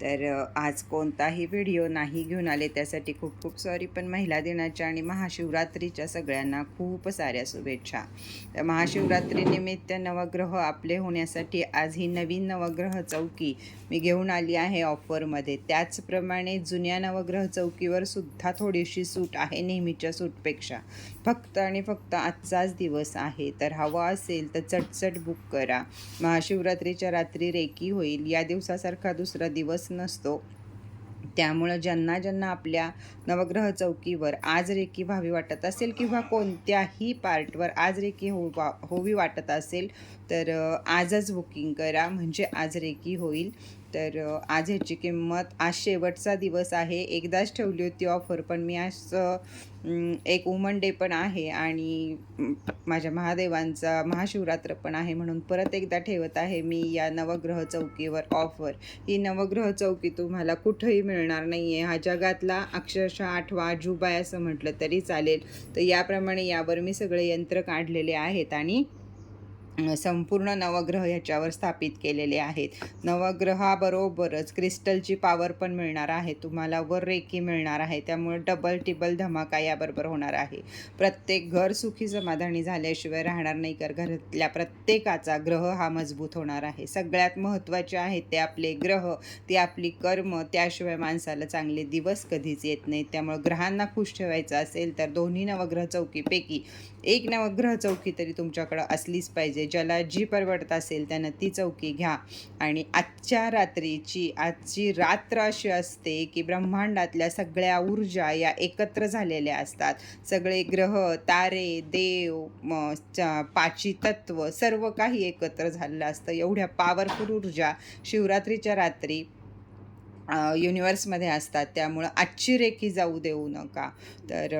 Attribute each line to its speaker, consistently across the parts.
Speaker 1: तर आज कोणताही व्हिडिओ नाही घेऊन आले त्यासाठी खूप खूप सॉरी. पण महिला दिनाच्या आणि महाशिवरात्रीच्या सगळ्यांना खूप साऱ्या शुभेच्छा. तर महाशिवरात्रीनिमित्त नवग्रह आपले होण्यासाठी आज ही नवीन नवग्रह चौकी मी घेऊन आली आहे ऑफरमध्ये. त्याचप्रमाणे जुन्या नवग्रह चौकीवर सुद्धा थोडीशी सूट आहे नेहमीच्या सूटपेक्षा. फक्त आणि फक्त आजचाच दिवस आहे. तर हवा असेल तर चटचट बुक करा. महाशिवरात्रीच्या रात्री रेकी होईल. या दिवसासारखा दुसरा दिवस नसतो. त्यामुळं ज्यांना ज्यांना आपल्या नवग्रह चौकीवर आज रेकी व्हावी वाटत असेल किंवा कोणत्याही पार्टवर आज रेकी हो वा होवी वाटत असेल तर आजच बुकिंग करा. म्हणजे आज रेकी होईल. तर आज ह्याची किंमत आज शेवटचा दिवस आहे. एकदाच ठेवली होती ऑफर पण मी आज एक वुमन डे पण आहे आणि माझ्या महादेवांचा महाशिवरात्र पण आहे म्हणून परत एकदा ठेवत आहे मी या नवग्रह चौकीवर ऑफर ही नवग्रह चौकी तुम्हाला कुठंही मिळणार नाही आहे हा जगातला अक्षरशः आठवा अजूबाय असं म्हटलं तरी चालेल. तर याप्रमाणे यावर मी सगळे यंत्र काढलेले आहेत आणि संपूर्ण नवग्रह ह्याच्यावर स्थापित केलेले आहेत. नवग्रहाबरोबरच क्रिस्टलची पॉवर पण मिळणार आहे. तुम्हाला वर रेकी मिळणार आहे. त्यामुळे डबल टिबल धमाका याबरोबर होणार आहे. प्रत्येक घर सुखी समाधानी झाल्याशिवाय राहणार नाही. कर घरातल्या प्रत्येकाचा ग्रह हा मजबूत होणार आहे. सगळ्यात महत्त्वाचे आहेत ते आपले ग्रह ते आपली कर्म त्याशिवाय माणसाला चांगले दिवस कधीच येत नाहीत. त्यामुळे ग्रहांना खुश ठेवायचं असेल तर दोन्ही नवग्रह चौकीपैकी एक नवग्रह चौकी तरी तुमच्याकडं असलीच पाहिजे. ज्याला जी परवडत असेल त्यानं ती चौकी घ्या. आणि आजच्या रात्रीची आजची रात्र अशी असते की ब्रह्मांडातल्या सगळ्या ऊर्जा या एकत्र झालेल्या असतात. सगळे ग्रह तारे देव म, पाची तत्व सर्व काही एकत्र झालेलं असतं. एवढ्या पॉवरफुल ऊर्जा शिवरात्रीच्या रात्री युनिवर्समध्ये असतात. त्यामुळं आजची रेखी जाऊ देऊ नका. तर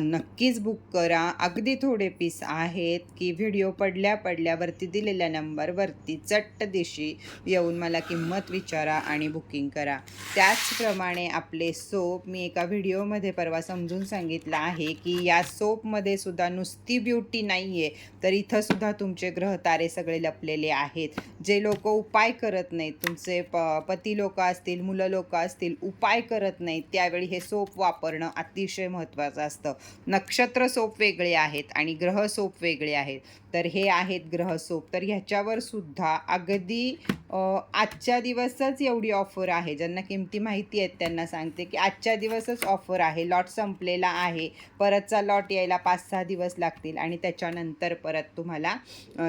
Speaker 1: नक्कीच बुक करा. अगदी थोडे पीस आहेत की व्हिडिओ पडल्या पडल्यावरती दिलेल्या नंबरवरती चट्ट दिशी येऊन मला किंमत विचारा आणि बुकिंग करा. त्याचप्रमाणे आपले सोप मी एका व्हिडिओमध्ये परवा समजून सांगितलं आहे की या सोपमध्ये सुद्धा नुसती ब्युटी नाही आहे तर इथंसुद्धा तुमचे ग्रह तारे सगळे लपलेले आहेत. जे लोक उपाय करत नाहीत तुमचे प पती लोक असतील मुलं लोक असतील उपाय करत नाहीत त्यावेळी हे सोप वापरणं अतिशय महत्त्वाचं असतं. नक्षत्र सोप वेगळे आहेत आणि ग्रह सोप वेगळे आहेत. तर हे आहेत ग्रह सोप. तर ह्याच्यावर सुद्धा अगदी आजच्या दिवसच एवढी ऑफर आहे. ज्यांना किमती माहिती आहेत त्यांना सांगते की आजच्या दिवसच ऑफर आहे. लॉट संपलेला आहे. परतचा लॉट यायला पाच सहा दिवस लागतील आणि त्याच्यानंतर परत तुम्हाला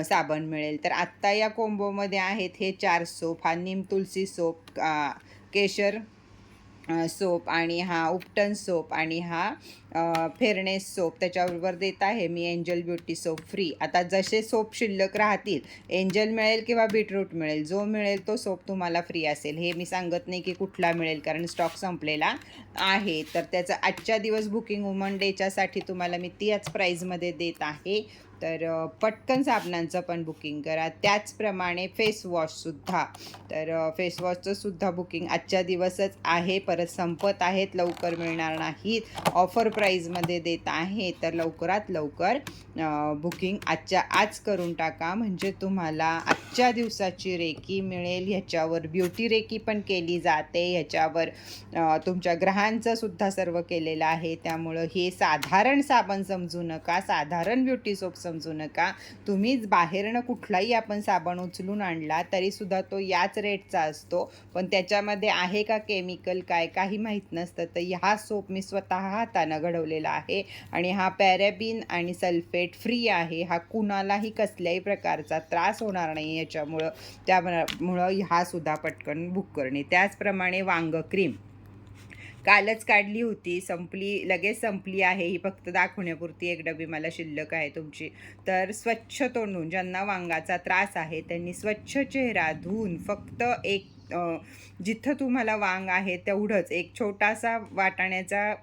Speaker 1: साबण मिळेल. तर आत्ता या कोंबोमध्ये आहेत हे चार सोप. हा निम तुलसी सोप केशर सोप आणि हा उपटन सोप आणि हा फेअरनेस सोप त्याच्याबरोबर देत आहे. मी एंजल ब्युटी सोप फ्री. आता जसे सोप शिल्लक राहतील एंजल मिळेल किंवा बीटरूट मिळेल जो मिळेल तो सोप तुम्हाला फ्री असेल. हे मी सांगत नाही की कुठला मिळेल कारण स्टॉक संपलेला आहे. तर त्याचं आजच्या दिवस बुकिंग वुमन डेच्यासाठी तुम्हाला मी त्याच प्राईजमध्ये देत आहे. तर पटकन साबणांचं पण बुकिंग करा. त्याचप्रमाणे फेसवॉशसुद्धा तर फेसवॉशचंसुद्धा बुकिंग आजच्या दिवसच आहे. परत संपत आहेत लवकर मिळणार नाहीत. ऑफर प्राईजमध्ये देत आहे तर लवकरात लवकर बुकिंग आजच्या आज करून टाका. म्हणजे तुम्हाला आजच्या दिवसाची रेकी मिळेल. ह्याच्यावर ब्युटी रेकी पण केली जाते. ह्याच्यावर तुमच्या ग्रहांचं सुद्धा सर्व केलेलं आहे. त्यामुळं हे साधारण साबण समजू नका. साधारण ब्युटी सोप समजू नका. तुम्हीच बाहेरनं कुठलाही आपण साबण उचलून आणला तरीसुद्धा तो याच रेटचा असतो. पण त्याच्यामध्ये आहे का केमिकल काय काही माहीत नसतं. तर ह्या सोप मी स्वतः हातानं घडवलेला आहे. आणि हा पॅरेबिन आणि सल्फेट फ्री आहे. हा कुणालाही कसल्याही प्रकारचा त्रास होणार नाही याच्यामुळं. त्यामुळं हा सुद्धा पटकन बुक करणे. त्याचप्रमाणे वांग क्रीम कालच काढली होती. संपली लगेच संपली आहे. ही फक्त दाखवण्यापुरती एक डबी मला शिल्लक आहे तुमची. तर स्वच्छ तोंडून ज्यांना वांगाचा त्रास आहे त्यांनी स्वच्छ चेहरा धुवून फक्त एक जिथं तुम्हाला वांग आहे तेवढंच. एक छोटासा वाटाण्याचा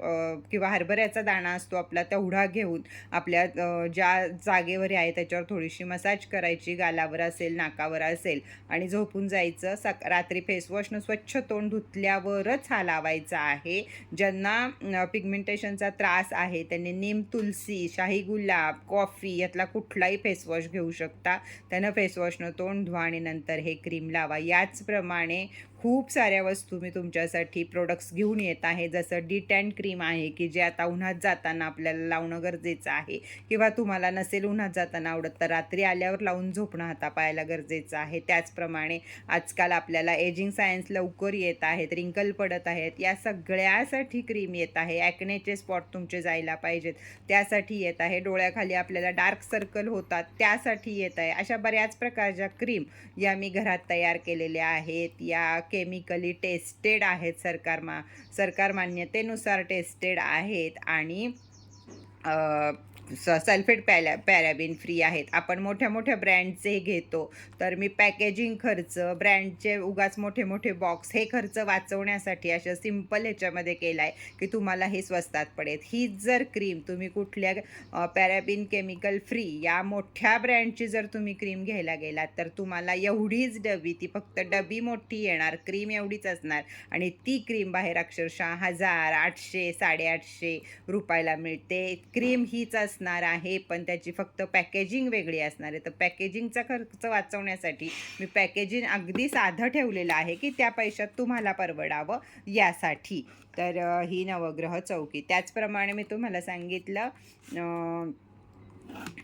Speaker 1: किंवा हरभऱ्याचा दाणा असतो आपला तेवढा घेऊन आपल्या ज्या जागेवर आहे त्याच्यावर थोडीशी मसाज करायची. गालावर असेल नाकावर असेल आणि झोपून जायचं. सक रात्री फेसवॉशनं स्वच्छ तोंड धुतल्यावरच हा लावायचा आहे. ज्यांना पिगमेंटेशनचा त्रास आहे त्यांनी नीम तुलसी शाही गुलाब कॉफी यातला कुठलाही फेसवॉश घेऊ शकता. त्यानं फेसवॉशनं तोंड धुवा आणि नंतर हे क्रीम लावा. याचप्रमाणे நானே खूप साऱ्या वस्तू मी तुमच्यासाठी प्रोडक्ट्स घेऊन येत आहे. जसं डी टॅन क्रीम आहे की जे आता उन्हात जाताना आपल्याला लावणं गरजेचं आहे. किंवा तुम्हाला नसेल उन्हात जाताना आवडत तर रात्री आल्यावर लावून झोपणं हातापायाला गरजेचं आहे. त्याचप्रमाणे आजकाल आपल्याला एजिंग सायन्स लवकर येत आहेत रिंकल पडत आहेत. या सगळ्यासाठी क्रीम येत आहे. ॲक्नेचे स्पॉट तुमचे जायला पाहिजेत. त्यासाठी येत आहे. डोळ्याखाली आपल्याला डार्क सर्कल होतात. त्यासाठी येत आहे. अशा बऱ्याच प्रकारच्या क्रीम या मी घरात तयार केलेल्या आहेत. या केमिकली टेस्टेड आहेत सरकार मा सरकार मान्यतेनुसार टेस्टेड आहेत आणि स सल्फेट पॅला पॅराबिन फ्री आहेत. आपण मोठ्या मोठ्या ब्रँडचे घेतो. तर मी पॅकेजिंग खर्च ब्रँडचे उगाच मोठे मोठे बॉक्स हे खर्च वाचवण्यासाठी अशा सिंपल ह्याच्यामध्ये केला आहे की तुम्हाला हे स्वस्तात पडेल. हीच जर क्रीम तुम्ही कुठल्या पॅराबीन पॅराबिन केमिकल फ्री या मोठ्या ब्रँडची जर तुम्ही क्रीम घ्यायला गेलात तर तुम्हाला एवढीच डबी ती फक्त डबी मोठी येणार क्रीम एवढीच असणार आणि ती क्रीम बाहेर अक्षरशः हजार आठशे साडेआठशे रुपयाला मिळते. क्रीम हीच असणार आहे पण त्याची फक्त पॅकेजिंग वेगळी असणार आहे. तर पॅकेजिंगचा खर्च वाचवण्यासाठी मी पॅकेजिंग अगदी साधं ठेवलेलं आहे की त्या पैशात तुम्हाला परवडावं यासाठी. तर ही नवग्रह चौकी. त्याचप्रमाणे मी तुम्हाला सांगितलं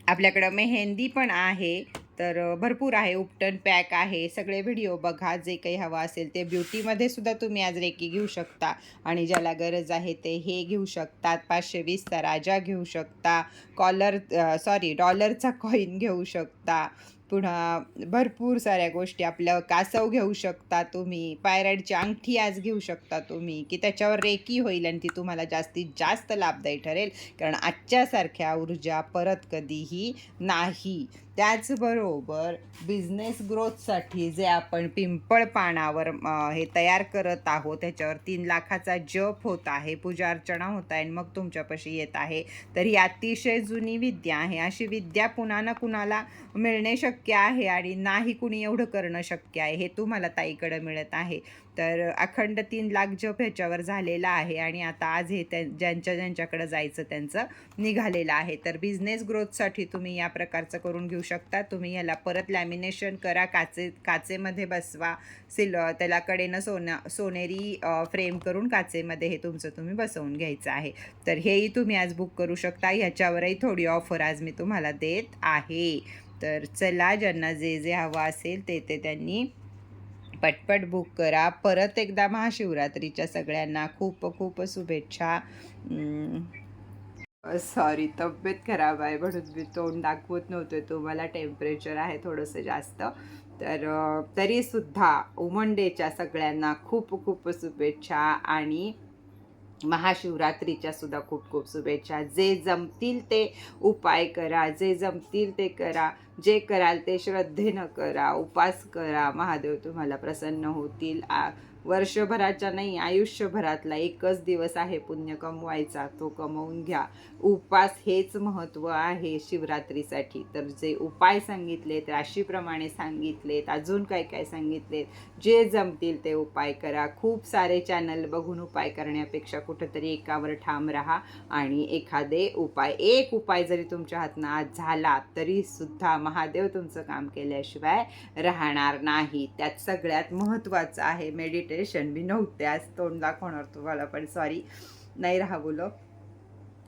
Speaker 1: आपल्याकडं मेहंदी पण आहे. तर भरपूर आहे. उपटन पॅक आहे. सगळे व्हिडिओ बघा. जे काही हवं असेल ते ब्युटीमध्ये सुद्धा तुम्ही आज रेकी घेऊ शकता. आणि ज्याला गरज आहे ते हे घेऊ शकतात पाचशे वीसचा राजा घेऊ शकता. कॉलर सॉरी डॉलरचा कॉईन घेऊ शकता. पुन्हा भरपूर साऱ्या गोष्टी आपलं कासव घेऊ शकता तुम्ही. पायराईडची अंगठी आज घेऊ शकता तुम्ही. की त्याच्यावर रेकी होईल आणि ती तुम्हाला जास्तीत जास्त लाभदायी ठरेल. कारण आजच्यासारख्या ऊर्जा परत कधीही नाही. त्याचबरोबर बिझनेस ग्रोथसाठी जे आपण पिंपळ पानावर हे तयार करत आहोत त्याच्यावर तीन लाखाचा जप होत आहे पूजा अर्चना होत आहे आणि मग तुमच्यापाशी येत आहे. तर ही अतिशय जुनी विद्या आहे. अशी विद्या पुन्हा ना कुणाला मिळणे शक्य आहे? आणि नाही कुणी एवढं करणं शक्य आहे? हे तुम्हाला ताईकडं मिळत आहे. तर अखंड तीन लाख जप ह्याच्यावर झालेला आहे आणि आता आज हे त्या ज्यांच्या ज्यांच्याकडं जायचं त्यांचं निघालेलं आहे. तर बिझनेस ग्रोथसाठी तुम्ही या प्रकारचं करून घेऊ शकता. तुम्ही याला परत लॅमिनेशन करा काचे काचेमध्ये बसवा सिल त्याला कडेनं सोना सोनेरी फ्रेम करून काचेमध्ये हे तुमचं तुम्ही बसवून घ्यायचं आहे. तर हेही तुम्ही आज बुक करू शकता. ह्याच्यावरही थोडी ऑफर आज मी तुम्हाला देत आहे. तर चला ज्यांना जे जे हवं असेल ते ते त्यांनी पटपट बुक करा. परत एकदा महाशिवरात्रीच्या सगळ्यांना खूप खूप शुभेच्छा. सॉरी तब्येत खराब आहे म्हणून मी तोंड दाखवत नव्हते. तुम्हाला टेम्परेचर आहे थोडंसं जास्त. तर तरीसुद्धा उमन डेच्या सगळ्यांना खूप खूप शुभेच्छा आणि महाशिवरात्रीच्या सुद्धा खूप खूप शुभेच्छा. जे जमतील ते उपाय करा जे जमतील ते करा जे कराल ते श्रद्धेनं करा उपास करा. महादेव तुम्हाला प्रसन्न होतील. आ वर्षभराच्या नाही आयुष्यभरातला एकच दिवस आहे पुण्य कमवायचा तो कमवून घ्या. उपास हेच महत्त्व आहे शिवरात्रीसाठी. तर जे उपाय सांगितलेत राशीप्रमाणे सांगितलेत अजून काय काय सांगितलेत जे जमतील ते उपाय करा. खूप सारे चॅनल बघून उपाय करण्यापेक्षा कुठंतरी एकावर ठाम राहा आणि एखादे उपाय एक उपाय जरी तुमच्या हातनं आज झाला तरीसुद्धा महादेव तुमचं काम केल्याशिवाय राहणार नाही. त्यात सगळ्यात महत्त्वाचं आहे मेडिटेशन मी नव्हते आज तोंड दाखवणार तुम्हाला पण सॉरी नाही राहा बोलो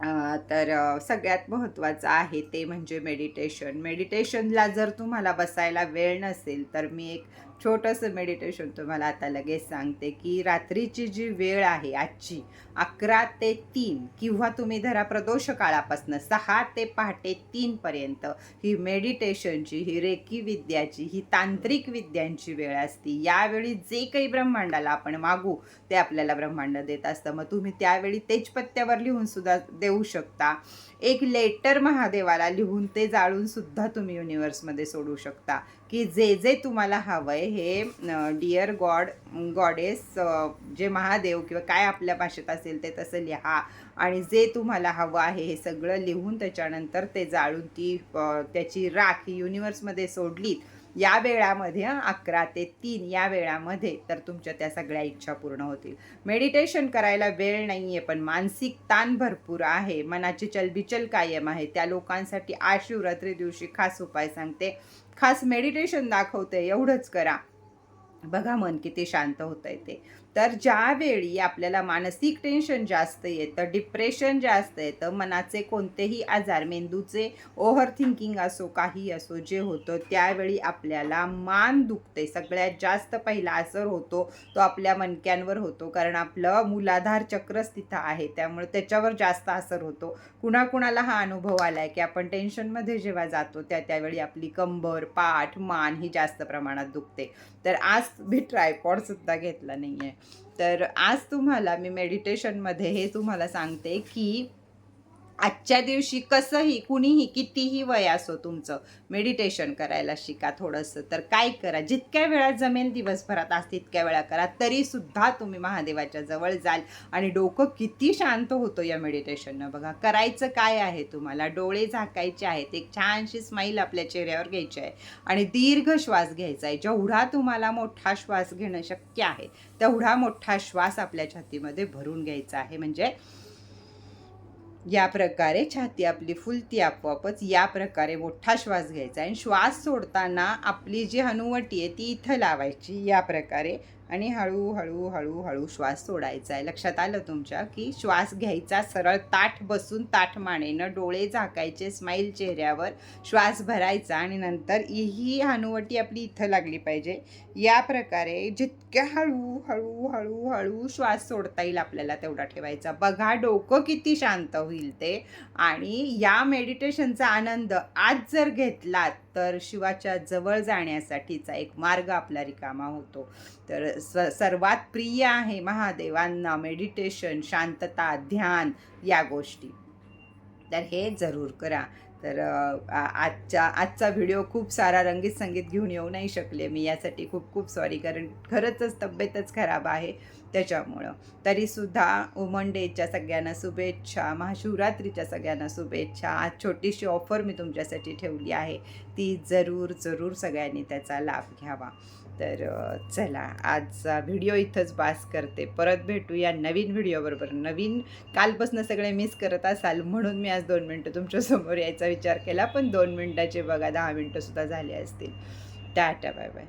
Speaker 1: अं, तर सगळ्यात महत्त्वाचं आहे ते म्हणजे मेडिटेशन मेडिटेशनला जर तुम्हाला बसायला वेळ नसेल तर मी एक छोटंसं मेडिटेशन तुम्हाला आता लगेच सांगते की रात्रीची जी वेळ आहे आजची अकरा ते तीन किंवा तुम्ही धरा प्रदोष काळापासून सहा ते पहाटे तीनपर्यंत ही मेडिटेशनची ही रेकी विद्याची ही तांत्रिक विद्यांची वेळ असते. यावेळी जे काही ब्रह्मांडाला आपण मागू ते आपल्याला ब्रह्मांड देत असतं. मग तुम्ही त्यावेळी तेजपत्त्यावर लिहून सुद्धा देऊ शकता. एक लेटर महादेवाला लिहून ते जाळून सुद्धा तुम्ही युनिव्हर्समध्ये सोडू शकता. की जे जे तुम्हाला हवं आहे हे डिअर गॉड गॉडेस जे महादेव किंवा काय आपल्या भाषेत असेल ते तसं लिहा. आणि जे तुम्हाला हवं आहे हे सगळं लिहून त्याच्यानंतर ते जाळून ती त्याची राख ही युनिवर्समध्ये सोडलीत. या वेळामध्ये अकरा ते तीन या वेळामध्ये तर तुमच्या त्या सगळ्या इच्छा पूर्ण होतील. मेडिटेशन करायला वेळ नाही आहे पण मानसिक ताण भरपूर आहे. मनाची चलबिचल कायम आहे. त्या लोकांसाठी आज शिवरात्री दिवशी खास उपाय सांगते. खास मेडिटेशन दाखवते. एवढंच करा. बघा मन किती शांत होतंय ते. तर ज्यावेळी आपल्याला मानसिक टेन्शन जास्त येतं डिप्रेशन जास्त येतं मनाचे कोणतेही आजार मेंदूचे ओव्हर थिंकिंग असो काही असो जे होतं त्यावेळी आपल्याला मान दुखते. सगळ्यात जास्त पहिला असर होतो तो आपल्या मणक्यांवर होतो. कारण आपलं मूलाधार चक्रच तिथं आहे त्यामुळे त्याच्यावर जास्त असर होतो. कुणाकुणाला हा अनुभव आला आहे की आपण टेन्शनमध्ये जेव्हा जातो त्या त्यावेळी आपली कंबर पाठ मान ही जास्त प्रमाणात दुखते. तर आज मी ट्रायपॉडसुद्धा घेतला नाही आहे तर आज तुम्हाला मी मेडिटेशनमध्ये हे तुम्हाला सांगते की आजच्या दिवशी कसंही कुणीही कितीही वय असो तुमचं मेडिटेशन करायला शिका थोडंसं. तर काय करा जितक्या वेळा जमेल दिवसभरात आज तितक्या वेळा करा. तरीसुद्धा तुम्ही महादेवाच्या जवळ जाल आणि डोकं किती शांत होतं या मेडिटेशननं बघा. करायचं काय आहे तुम्हाला? डोळे झाकायचे आहेत. एक छानशी स्माईल आपल्या चेहऱ्यावर घ्यायची आहे आणि दीर्घ श्वास घ्यायचा आहे. जेवढा तुम्हाला मोठा श्वास घेणं शक्य आहे तेवढा मोठा श्वास आपल्या छातीमध्ये भरून घ्यायचा आहे. म्हणजे या प्रकारे छाती आपली फुलती आपोआपच या प्रकारे मोठा श्वास घ्यायचा आणि श्वास सोडताना आपली जी हनुवटी आहे ती इथं लावायची. या प्रकारे आणि हळूहळू हळूहळू श्वास सोडायचा आहे लक्षात आलं तुमच्या की श्वास घ्यायचा सरळ ताठ बसून ताठ मानेनं डोळे झाकायचे स्माईल चेहऱ्यावर श्वास भरायचा आणि नंतर ही हनुवटी आपली इथं लागली पाहिजे. या प्रकारे जितक्या हळूहळू हळूहळू श्वास सोडता येईल आपल्याला तेवढा ठेवायचा. बघा डोकं किती शांत होईल ते. आणि या मेडिटेशनचा आनंद आज जर घेतलात तर शिवाच्या जवळ जाण्यासाठीचा एक मार्ग आपला रिकामा होतो. तर स सर्वात प्रिय आहे महादेवांना मेडिटेशन शांतता ध्यान या गोष्टी. तर हे जरूर करा. तर आजच्या आजचा व्हिडिओ खूप सारा रंगीत संगीत घेऊन येऊ नाही शकले मी यासाठी खूप खूप सॉरी कारण खरंचच तब्येतच खराब आहे त्याच्यामुळं. तरीसुद्धा वुमन डेच्या सगळ्यांना शुभेच्छा महाशिवरात्रीच्या सगळ्यांना शुभेच्छा. आज छोटीशी ऑफर मी तुमच्यासाठी ठेवली आहे. ती जरूर जरूर सगळ्यांनी त्याचा लाभ घ्यावा. तर चला आजचा व्हिडिओ इथंच बास करते. परत भेटूया नवीन व्हिडिओबरोबर नवीन कालपासून सगळे मिस करत असाल म्हणून मी आज दोन मिनटं तुमच्यासमोर यायचा विचार केला पण दोन मिनटाचे बघा दहा मिनटंसुद्धा झाले असतील. Tata bye bye.